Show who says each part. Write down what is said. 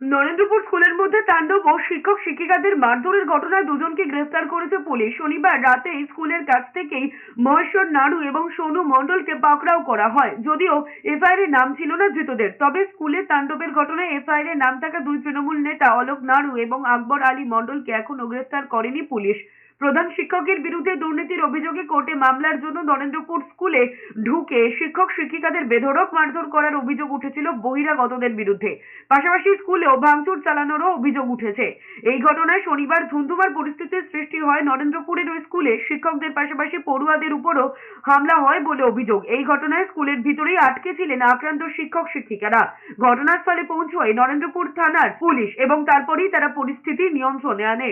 Speaker 1: নরেন্দ্রপুর স্কুলের মধ্যে তাণ্ডব ও শিক্ষক শিক্ষিকাদের মারধরের ঘটনায় দুজনকে গ্রেফতার করেছে পুলিশ। শনিবার রাতে স্কুলের কাছ থেকেই মহেশ্বর নাড়ু এবং সোনু মণ্ডলকে পাকড়াও করা হয়। যদিও এফআইআর এর নাম ছিল না ধৃতদের। তবে স্কুলে তাণ্ডবের ঘটনায় এফআইআর এর নাম থাকা দুই তৃণমূল নেতা অলোক নাড়ু এবং আকবর আলী মণ্ডলকে এখনও গ্রেফতার করেনি পুলিশ। প্রধান শিক্ষকের বিরুদ্ধে দুর্নীতির অভিযোগে কোর্টে মামলার জন্য নরেন্দ্রপুর স্কুলে ঢুকে শিক্ষক শিক্ষিকাদের বেধড়ক মারধর করার অভিযোগ উঠেছিল বহিরাগতদের বিরুদ্ধে। পাশাপাশি স্কুলেও ভাঙচুর চালানোরও অভিযোগ উঠেছে। এই ঘটনায় শনিবার ধুন্ধুমার পরিস্থিতির সৃষ্টি হয় নরেন্দ্রপুরের ওই স্কুলে। শিক্ষকদের পাশাপাশি পড়ুয়াদের উপরও হামলা হয় বলে অভিযোগ। এই ঘটনায় স্কুলের ভিতরেই আটকে ছিলেন আক্রান্ত শিক্ষক শিক্ষিকারা। ঘটনাস্থলে পৌঁছয় নরেন্দ্রপুর থানার পুলিশ এবং তারপরেই তারা পরিস্থিতি নিয়ন্ত্রণে আনে।